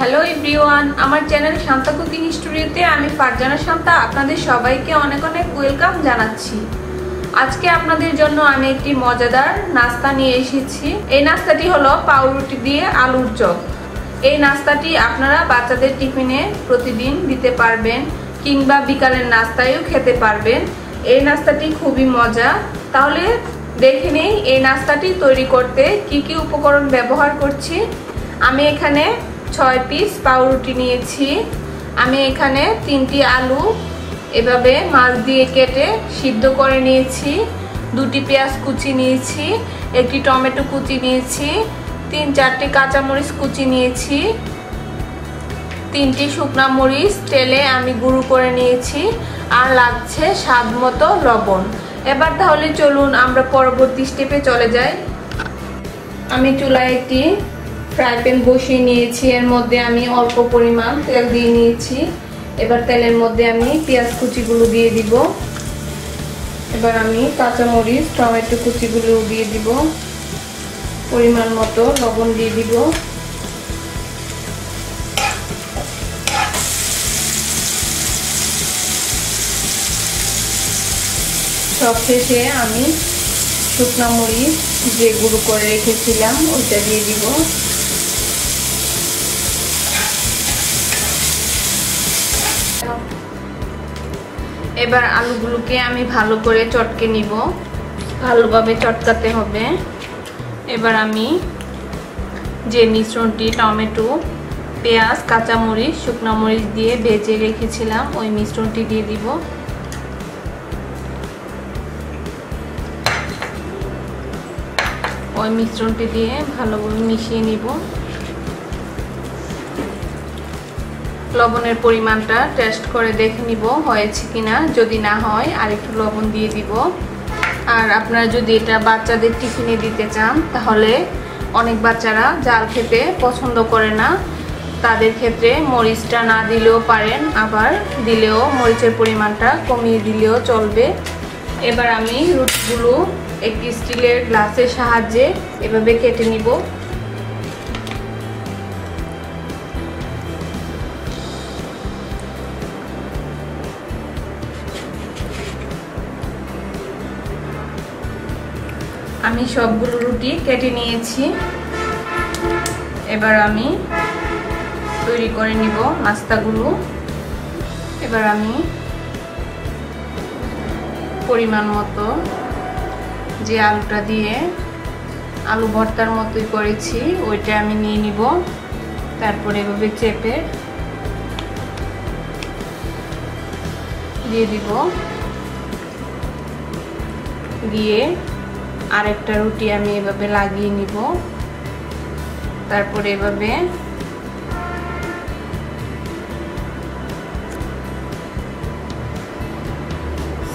Hello everyone আমার channel Shanta cooking স্টুডিওতে আমি ফারজানা শান্তা, আপনাদের সবাইকে অনেক অনেক ওয়েলকাম জানাচ্ছি। আজকে আপনাদের জন্য আমি একটি মজাদার নাস্তা নিয়ে এসেছি। এই নাস্তাটি হলো পাউরুটি দিয়ে আলুর চপ। এই নাস্তাটি আপনারা বাচ্চাদের টিফিনে প্রতিদিন দিতে পারবেন কিংবা বিকালের নাস্তায়ও খেতে পারবেন। এই নাস্তাটি খুবই মজা। তাহলে দেখে নেই, এই নাস্তাটি তৈরি করতে কি কি উপকরণ ব্যবহার করছি। আমি এখানে ছয় পিস পাউরুটি নিয়েছি। আমি এখানে তিনটি আলু এভাবে মাছ দিয়ে কেটে সিদ্ধ করে নিয়েছি। দুটি পেঁয়াজ কুচি নিয়েছি, একটি টমেটো কুচি নিয়েছি, তিন চারটি কাঁচামরিচ কুচি নিয়েছি, তিনটি শুকনা মরিচ তেলে আমি গুঁড়ো করে নিয়েছি আর লাগছে স্বাদ মতো লবণ। এবার তাহলে চলুন আমরা পরবর্তী স্টেপে চলে যাই। আমি চুলায় একটি ফ্রাই প্যান বসিয়ে নিয়েছি। এর মধ্যে আমি অল্প পরিমাণ তেল দিয়ে নিয়েছি। এবার তেলের মধ্যে আমি পেঁয়াজ কুচিগুলো দিয়ে দিব। এবার আমি কাঁচামরিচ, টমেটো কুচিগুলো দিয়ে দিব। পরিমাণ মতো লবণ দিয়ে দিব। সব শেষে আমি শুকনো মরিচ যে গুঁড়ো করে রেখেছিলাম, ওইটা দিয়ে দিব। এবার আলুগুলোকে আমি ভালো করে চটকে নিব। ভালোভাবে চটকাতে হবে। এবার আমি যে মিশ্রণটি, টমেটো, পেঁয়াজ, কাঁচামরিচ, শুকনো মরিচ দিয়ে ভেজে রেখেছিলাম, ওই মিশ্রণটি দিয়ে দিব। ওই মিশ্রণটি দিয়ে ভালোভাবে মিশিয়ে নিব। লবণের পরিমাণটা টেস্ট করে দেখে নিব হয়েছে কিনা। যদি না হয় আর একটু লবণ দিয়ে দিব। আর আপনারা যদি এটা বাচ্চাদের টিফিনে দিতে চান, তাহলে অনেক বাচ্চারা জাল খেতে পছন্দ করে না। তাদের ক্ষেত্রে মরিচটা না দিলেও পারেন, আবার দিলেও মরিচের পরিমাণটা কমিয়ে দিলেও চলবে। এবার আমি রুটিগুলো একটি স্টিলের গ্লাসের সাহায্যে এভাবে কেটে নিব। আমি সবগুলো রুটি কেটে নিয়েছি। এবার আমি তৈরি করে নিব নাস্তাগুলো এবার আমি পরিমাণ মতো যে আলুটা দিয়ে আলু ভর্তার মতোই করেছি, ওইটা আমি নিয়ে নিব। তারপরে এভাবে চেপে দিয়ে দিব। দিয়ে আরেকটা রুটি আমি এভাবে লাগিয়ে নিব। তারপরে এভাবে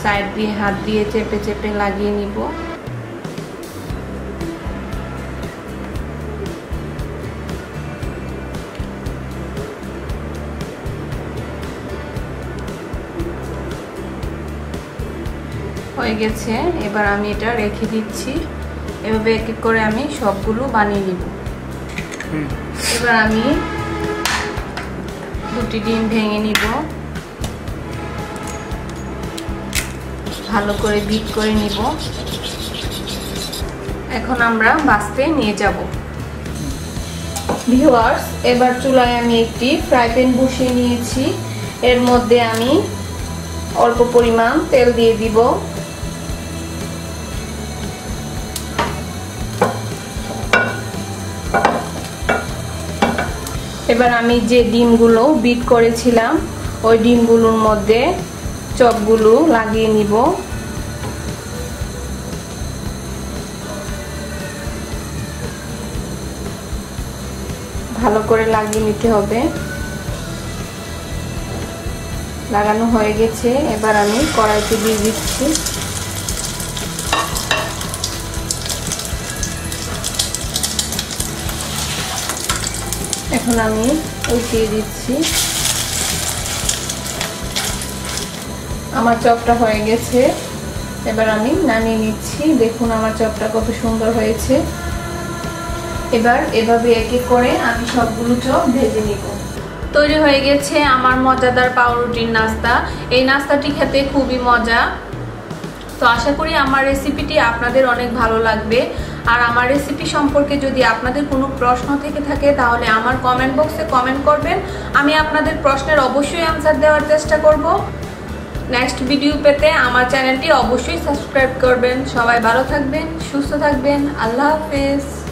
সাইড দিয়ে হাত দিয়ে চেপে চেপে লাগিয়ে নিব। হয়ে গেছে এবার আমি এটা রেখে দিচ্ছি। এভাবে এক এক করে আমি সবগুলো বানিয়ে নিব। এবার আমি দুটি ডিম ভেঙে নিব। ভালো করে বিট করে নিব। এখন আমরা বাঁচতে নিয়ে যাব। ভিউয়ার্স এবার চুলায় আমি একটি ফ্রাই প্যান বসিয়ে নিয়েছি। এর মধ্যে আমি অল্প পরিমাণ তেল দিয়ে দিব। এবার আমি যে ডিমগুলো বিট করেছিলাম, ওই ডিমগুলোর মধ্যে চপগুলো লাগিয়ে নিব। ভালো করে লাগিয়ে নিতে হবে। লাগানো হয়ে গেছে। এবার আমি কড়াইতে দিয়ে দিচ্ছি। এখন আমি উল্টিয়ে দিচ্ছি। আমার চপটা হয়ে গেছে। এবার আমি নামিয়ে নিচ্ছি। দেখুন আমার চপটা কত সুন্দর হয়েছে। এবার এভাবে এক এক করে আমি সবগুলো চপ ভেজে নিব। তৈরি হয়ে গেছে আমার মজাদার পাউরুটির নাস্তা। এই নাস্তাটি খেতে খুবই মজা। তো আশা করি আমার রেসিপিটি আপনাদের অনেক ভালো লাগবে। আর আমার রেসিপি সম্পর্কে যদি আপনাদের কোনো প্রশ্ন থেকে থাকে, তাহলে আমার কমেন্ট বক্সে কমেন্ট করবেন। আমি আপনাদের প্রশ্নের অবশ্যই অ্যান্সার দেওয়ার চেষ্টা করব। নেক্সট ভিডিও পেতে আমার চ্যানেলটি অবশ্যই সাবস্ক্রাইব করবেন। সবাই ভালো থাকবেন, সুস্থ থাকবেন। আল্লাহ হাফেজ।